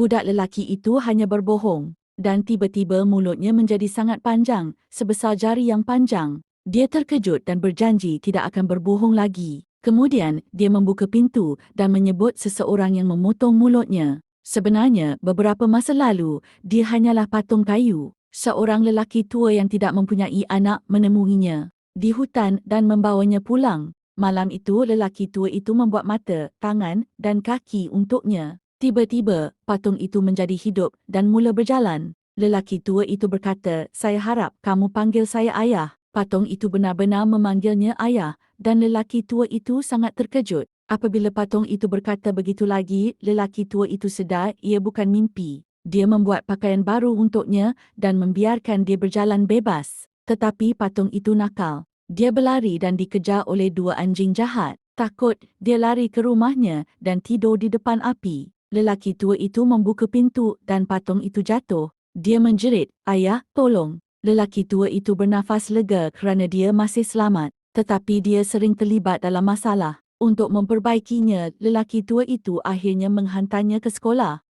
Budak lelaki itu hanya berbohong dan tiba-tiba mulutnya menjadi sangat panjang, sebesar jari yang panjang. Dia terkejut dan berjanji tidak akan berbohong lagi. Kemudian, dia membuka pintu dan menyebut seseorang yang memotong mulutnya. Sebenarnya, beberapa masa lalu, dia hanyalah patung kayu. Seorang lelaki tua yang tidak mempunyai anak menemuinya di hutan dan membawanya pulang. Malam itu, lelaki tua itu membuat mata, tangan dan kaki untuknya. Tiba-tiba, patung itu menjadi hidup dan mula berjalan. Lelaki tua itu berkata, saya harap kamu panggil saya ayah. Patung itu benar-benar memanggilnya ayah dan lelaki tua itu sangat terkejut. Apabila patung itu berkata begitu lagi, lelaki tua itu sedar ia bukan mimpi. Dia membuat pakaian baru untuknya dan membiarkan dia berjalan bebas. Tetapi patung itu nakal. Dia berlari dan dikejar oleh dua anjing jahat. Takut, dia lari ke rumahnya dan tidur di depan api. Lelaki tua itu membuka pintu dan patung itu jatuh. Dia menjerit, ayah, tolong. Lelaki tua itu bernafas lega kerana dia masih selamat, tetapi dia sering terlibat dalam masalah. Untuk memperbaikinya, lelaki tua itu akhirnya menghantarnya ke sekolah.